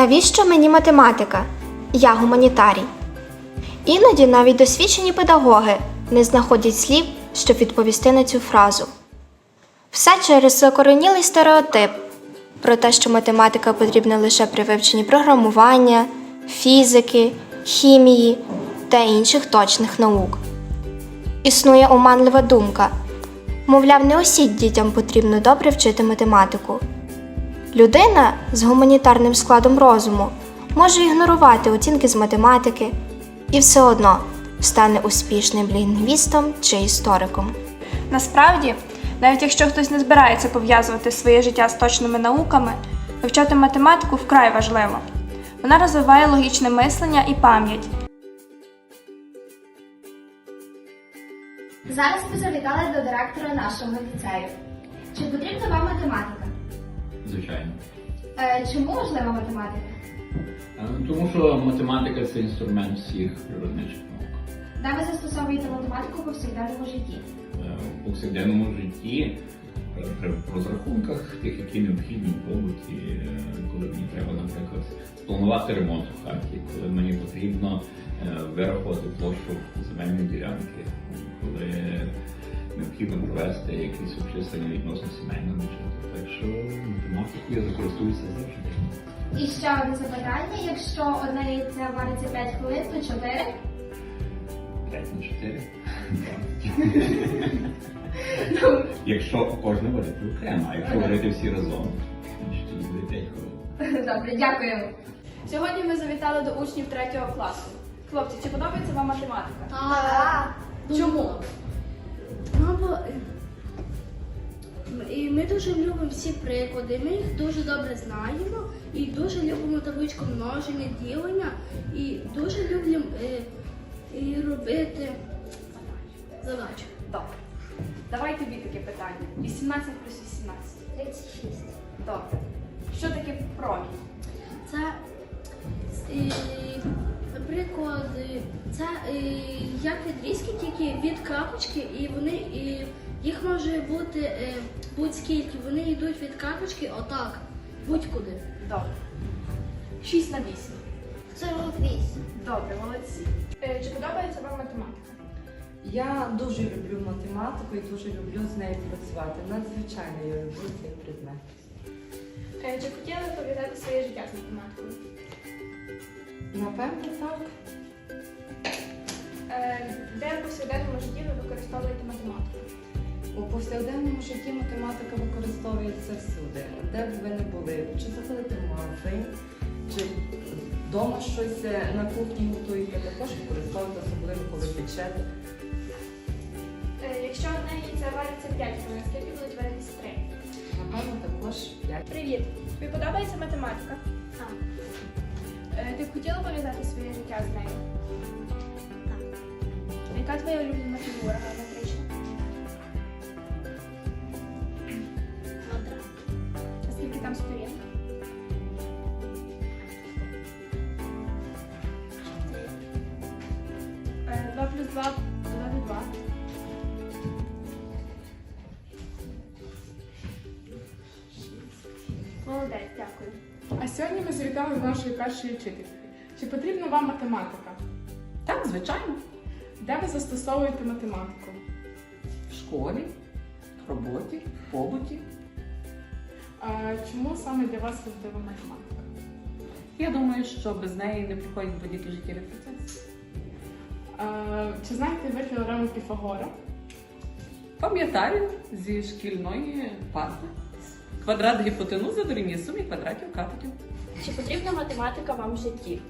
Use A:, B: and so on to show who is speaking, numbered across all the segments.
A: Навіщо мені математика? Я гуманітарій. Іноді навіть досвідчені педагоги не знаходять слів, щоб відповісти на цю фразу. Все через закоренілий стереотип про те, що математика потрібна лише при вивченні програмування, фізики, хімії та інших точних наук. Існує оманлива думка. Мовляв, не усім дітям потрібно добре вчити математику. Людина з гуманітарним складом розуму може ігнорувати оцінки з математики і все одно стане успішним лінгвістом чи істориком.
B: Насправді, навіть якщо хтось не збирається пов'язувати своє життя з точними науками, вивчати математику вкрай важливо. Вона розвиває логічне мислення і пам'ять.
C: Зараз ми завітали до директора нашого ліцею. Чи потрібна вам математика?
D: Звичайно.
C: Е, чому важлива математика?
D: Е, Тому що математика це інструмент всіх природничих наук.
C: Де ви застосовуєте математику у повсякденному житті?
D: У повсякденному житті е, при розрахунках тих, які необхідні в побуті, коли мені треба, наприклад, спланувати ремонт в хаті, коли мені потрібно вирахувати площу земельної ділянки, коли необхідно провести якісь обчислення відносно сімейного бюджету. Так що математикою я використовуюся завжди.
C: І ще одне запитання: якщо одне яйце вариться 5 хвилин, то 4?
D: 5 на 4. Якщо кожне варити окремо, а якщо варити всі разом, значить тоді буде 5 хвилин.
C: Добре, дякуємо.
B: Сьогодні ми завітали до учнів 3 класу. Хлопці, чи подобається вам математика?
C: Так.
B: Чому?
E: І ми дуже любимо всі приклади, ми їх дуже добре знаємо і дуже любимо табличку множення, ділення і дуже любимо е, і робити задачі.
B: Добре. Давай тобі таке питання. 18 плюс 18.
C: 36.
B: Добре. Що таке промінь?
E: Це наприклад, е, це е, як відрізки, тільки від крапочки, і вони і їх може бути е, будь-скільки. Вони йдуть від крапочки отак, будь-куди.
B: Добре. 6 на 8.
C: 48.
B: Добре, молодці. Е, Чи подобається вам математика?
F: Я дуже люблю математику і дуже люблю з нею працювати. Надзвичайно я люблю цей предмет.
B: Чи хотіли ви пов'язати своє життя з математикою?
F: Напевно, так.
B: Е, Де в повсякденному житті ви використовуєте математику?
F: У повсякденному житті математика використовується всюди. Де б ви не були, чи заходите в магазин, чи вдома щось е, на кухні готуєте, також використовуєте, особливо коли печете.
B: Е, Якщо одне яйце вариться 5 хвилин, скільки будуть варитися 3?
F: Напевно, також 5.
B: Привіт! Тобі подобається математика?
C: Так.
B: Ти б хотіла пов'язати своє життя з нею? Яка твоя улюблена фігура геометрична?
C: Квадрат.
B: А скільки там сторін? Е, 2 плюс 2 додати 2. Молодець, дякую.
G: А сьогодні ми завітали до нашої першої вчительки. Чи потрібна вам математика?
H: Так, звичайно.
G: Де ви застосовуєте математику?
H: В школі, в роботі, в побуті.
G: А чому саме для вас важлива математика?
H: Я думаю, що без неї не проходять будь-які життєві процеси.
G: А, чи знаєте ви теорему Піфагора?
H: Пам'ятаю зі шкільної парти. Квадрат гіпотенузи дорівнює сумі квадратів катетів.
B: Чи потрібна математика вам в житті?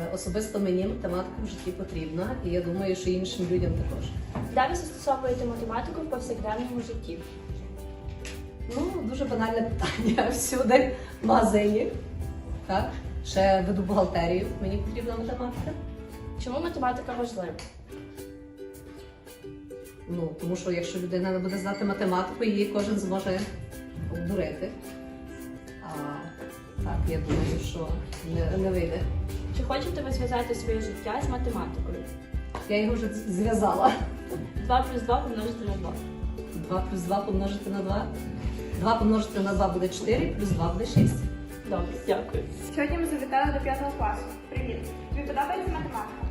I: Е, Особисто мені математика в житті потрібна, і я думаю, що іншим людям також.
B: Де ви застосовуєте математику в повсякденному житті?
I: Ну, дуже банальне питання. Всюди в магазині. Так? Ще веду бухгалтерію, мені потрібна математика.
B: Чому математика важлива?
I: Ну, тому що якщо людина не буде знати математику, її кожен зможе обдурити. А так, я думаю, що не, не вийде.
B: Чи хочете ви зв'язати своє життя з математикою?
I: Я його вже зв'язала.
B: 2 плюс 2 помножити на 2.
I: 2 плюс 2 помножити на 2. 2 помножити на 2 буде 4, плюс 2 буде 6.
H: Добре, дякую.
B: Сьогодні ми завітали до 5 класу. Привіт. Тобі подобається математика?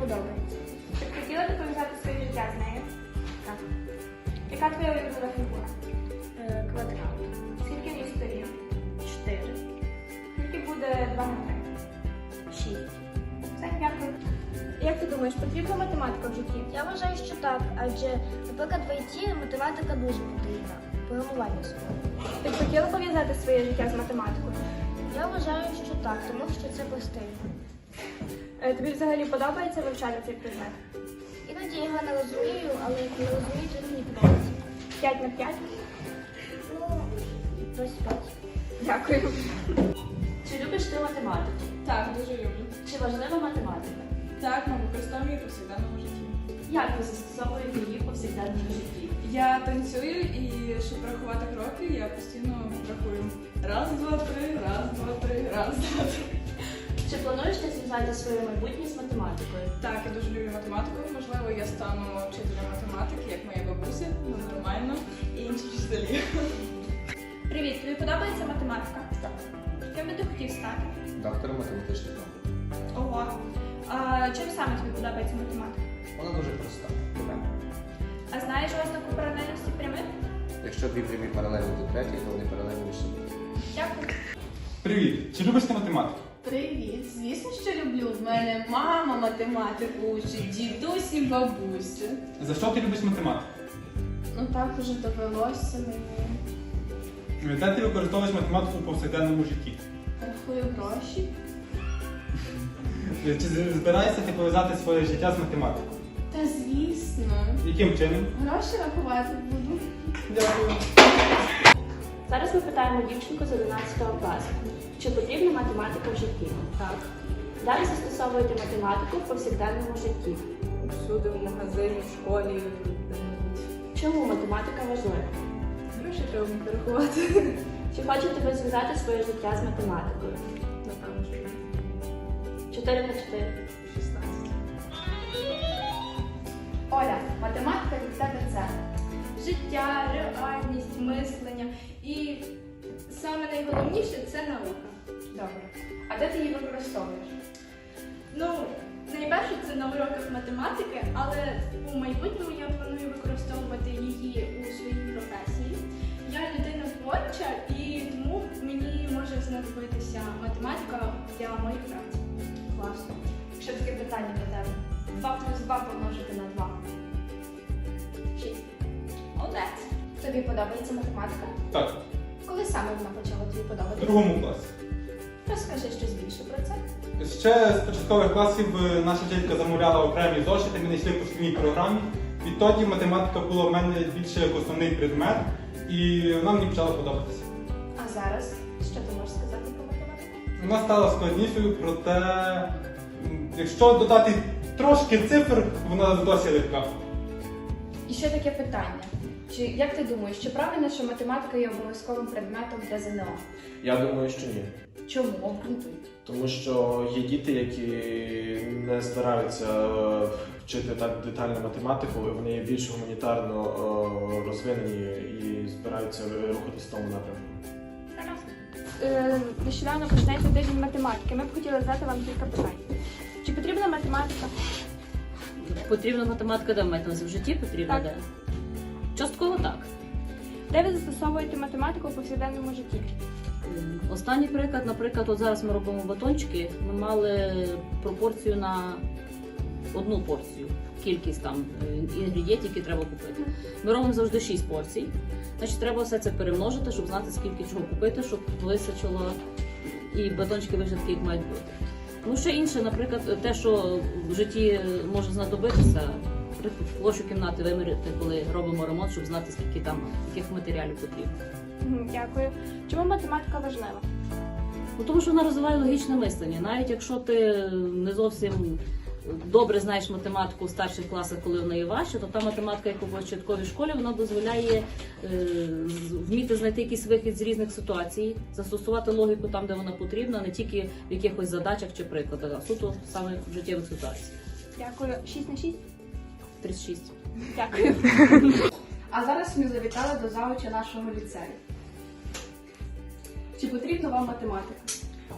E: Подобається.
B: Чи б хотіла ти пов'язати своє життя з нею?
E: Так.
B: Яка твоя улюблена фігура?
E: Е, Квадрат.
B: Скільки в ній сторін?
E: Чотири.
B: Скільки буде 2 на 3? Думаєш, потрібна математика в житті?
E: Я вважаю, що так, адже, наприклад, в ІТ математика дуже потрібна. Програмування слово.
B: Ти б хотіла пов'язати своє життя з математикою?
E: Я вважаю, що так, тому що це простий.
B: Е, Тобі взагалі подобається вивчати цей предмет?
E: Іноді я його не розумію, але коли розумію, то мені подобається.
B: 5 на 5?
E: Ну, десь п'ять.
B: Дякую.
J: Чи любиш ти математику?
G: Так, дуже люблю.
J: Чи важлива математика?
G: Так, ми використовуємо її повсякденному житті.
J: Як ви застосовуєте її в повсякденному житті?
G: Я танцюю і щоб рахувати кроки, я постійно рахую. Раз, два, три, раз, два, три, раз, два, три.
J: Чи плануєш ти зв'язати своє майбутнє з математикою?
G: Так, я дуже люблю математику. Можливо, я стану вчителем математики, як моя бабуся, ну нормально, і інші вчителі.
B: Привіт, тобі подобається математика? Так. Ким би ти хотів стати?
K: Доктором математичних наук.
B: Ого. А чим саме тобі подобається математика?
K: Вона дуже проста.
B: А знаєш ознаку паралельності прямих?
K: Якщо дві прямі паралельні до третьої, то вони паралельні між собою.
B: Дякую.
D: Привіт! Чи любиш ти математику?
L: Привіт! Звісно, що люблю. В мене мама математику учить, дідусь і бабуся.
D: За що ти любиш математику?
L: Ну так уже довелося мені.
D: Де ти використовуєш математику в повсякденному житті?
L: Рахую гроші.
D: Чи збираєшся ти пов'язати своє життя з математикою?
L: Та звісно.
D: Яким чином?
L: Гроші рахувати буду.
D: Дякую.
J: Зараз ми питаємо дівчинку з 11 класу. Чи потрібна математика в житті? Так. Далі застосовуєте математику в повсякденному житті.
M: Всюди, в магазині, в школі.
J: Чому математика важлива?
M: Гроші треба вміти рахувати.
J: Чи хочете ви зв'язати своє життя з математикою?
M: Напевно, що
J: 4 на 4.
M: 16.
B: Оля, математика від тебе це життя, реальність, мислення і саме найголовніше це наука. Добре. А де ти її використовуєш? Ну, найперше це на уроках математики, але у майбутньому я планую використовувати її у своїй професії. Я людина творча і тому мені може знадобитися математика для моїх праць.
N: Класно. Ще таке питання до тебе. 2 плюс 2 помножити на 2. 6. Молодець. Тобі подобається математика?
D: Так,
N: Коли саме вона почала тобі
D: в
N: подобатися?
D: другому класі.
N: Розкажи щось більше про це.
D: Ще з початкових класів е, наша вчителька замовляла окремі зошити, ми не йшли по шкільній програмі. Відтоді математика була в мене більше як основний предмет, і вона мені почала подобатися.
N: А зараз що ти можеш сказати?
D: Вона стала складнішою, проте якщо додати трошки цифр, вона досі легка.
N: І ще таке питання. Чи як ти думаєш, чи правильно, що математика є обов'язковим предметом для ЗНО?
O: Я думаю, що ні.
N: Чому? Обґрунтуй.
O: Тому що є діти, які не збираються е, вчити так детально математику, і вони є більш гуманітарно е, розвинені і збираються рухатись в тому напрямку.
B: Е, Нещодавно починається тиждень математики. Ми б хотіли задати вам кілька питань. Чи потрібна математика?
H: Потрібна математика, де маєте в житті потрібна
B: Так.
H: де? Частково так.
B: Де ви застосовуєте математику у повсякденному житті?
H: Ем, Останній приклад, наприклад, от зараз ми робимо батончики. Ми мали пропорцію на одну порцію, кількість там е, інгредієнтів, які треба купити. Ми робимо завжди 6 порцій. Значить, треба все це перемножити, щоб знати, скільки чого купити, щоб височило і батончики вийшли такі, як мають бути. Ну, ще інше, наприклад, те, що в житті може знадобитися, площу кімнати виміряти, коли робимо ремонт, щоб знати, скільки там яких матеріалів потрібно.
B: Дякую. Чому математика важлива?
H: Ну, тому що вона розвиває логічне мислення. Навіть якщо ти не зовсім добре знаєш математику в старших класах, коли вона є важча, то та математика, яку в початковій школі, вона дозволяє е, вміти знайти якийсь вихід з різних ситуацій, застосувати логіку там, де вона потрібна, не тільки в якихось задачах чи прикладах, а суто саме в життєвих ситуаціях.
B: Дякую. 6 на 6?
H: 36.
B: Дякую.
L: А зараз ми завітали до завуча нашого ліцею.
N: Чи потрібна вам математика?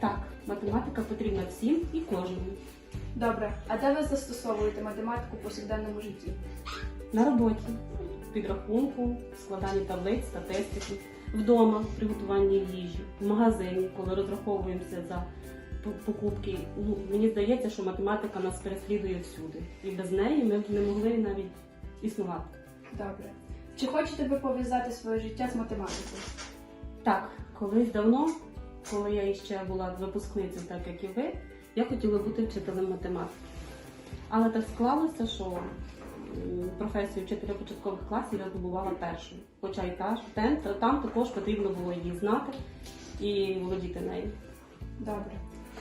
P: Так, математика потрібна всім і кожному.
N: Добре. А де ви застосовуєте математику в повсякденному житті?
P: На роботі, в підрахунку, складанні таблиць, статистики, вдома, при готуванні їжі, в магазині, коли розраховуємося за покупки. Ну, мені здається, що математика нас переслідує всюди. І без неї ми б не могли навіть існувати.
N: Добре. Чи хочете ви пов'язати своє життя з математикою?
P: Так, колись давно, коли я іще була випускницею, так як і ви, я хотіла бути вчителем математики. Але так склалося, що професію вчителя початкових класів я здобувала першою. Хоча і та, ж- там також потрібно було її знати і володіти нею.
N: Добре.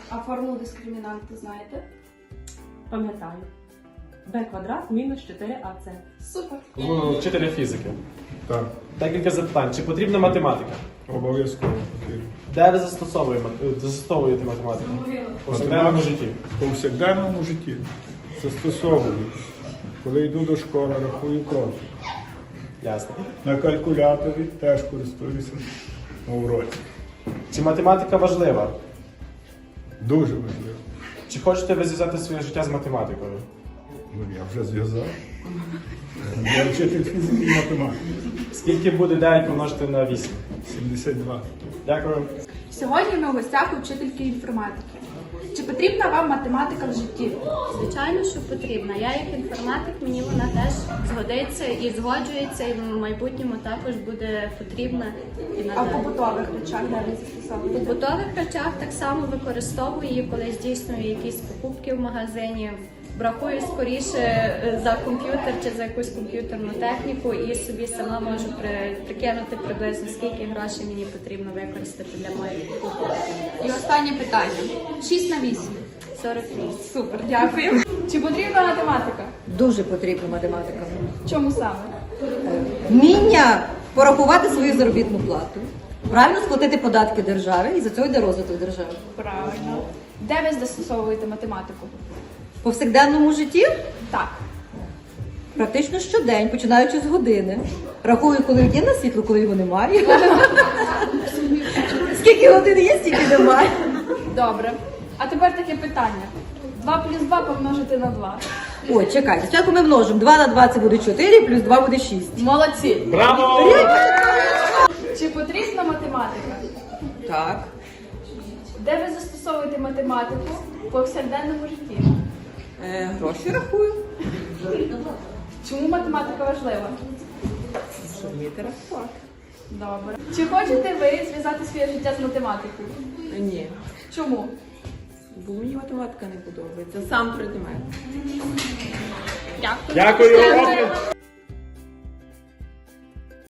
N: А формулу дискримінанти знаєте?
P: Пам'ятаю. b квадрат мінус 4ac.
N: Супер.
O: Вчителя фізики.
K: Так,
O: Декілька запитань. Чи потрібна математика?
K: обов'язково.
O: Де ви застосовуєте, застосовуєте математику? У повсякденному житті.
K: В повсякденному житті застосовую. Коли йду до школи, рахую кроки.
O: Ясно.
K: На калькуляторі теж користуюся на уроці.
O: Чи математика важлива?
K: Дуже важливо.
O: Чи хочете ви зв'язати своє життя з математикою?
K: Ну, я вже зв'язав. Я вчитель фізики і математики.
O: Скільки буде 9 помножити на 8?
K: 72.
O: Дякую.
N: Сьогодні ми в гостях у вчительки інформатики. Чи потрібна вам математика в житті?
Q: Звичайно, що потрібна. Я як інформатик, мені вона теж згодиться і згоджується, і в майбутньому також буде потрібна і
N: А в
Q: надалі.
N: побутових речах де ви
Q: В
N: застосовуєте?
Q: побутових речах так само використовую її, коли здійснюю якісь покупки в магазині. Бракую скоріше е, за комп'ютер чи за якусь комп'ютерну техніку, і собі сама можу при, прикинути приблизно скільки грошей мені потрібно використати для моєї покупки.
N: І останнє питання. 6 на 8.
Q: 48.
N: Супер, дякую. Чи потрібна математика?
R: Дуже потрібна математика.
N: Чому саме?
R: Вміння порахувати свою заробітну плату, правильно сплатити податки держави, і за цього йде розвиток держави.
N: Правильно. Де ви застосовуєте математику?
R: Повсякденному житті
N: Так.
R: практично щодень, починаючи з години. Рахую, коли є на світло, коли його немає. Скільки годин є, стільки немає.
N: Добре. А тепер таке питання. 2 плюс 2 помножити на 2.
R: Ой, чекайте, спочатку ми множимо. 2 на 2 це буде 4, плюс 2 буде 6.
N: Молодці.
O: Браво!
N: Чи потрібна математика?
R: Так.
N: Де ви застосовуєте математику в повсякденному житті?
R: Е, гроші рахую.
N: Чому математика важлива?
R: Щоб вміти рахувати.
N: Добре. Чи хочете ви зв'язати своє життя з математикою?
L: Ні,
N: Чому?
L: бо мені математика не подобається. Сам предмет.
N: Дякую.
O: Дякую!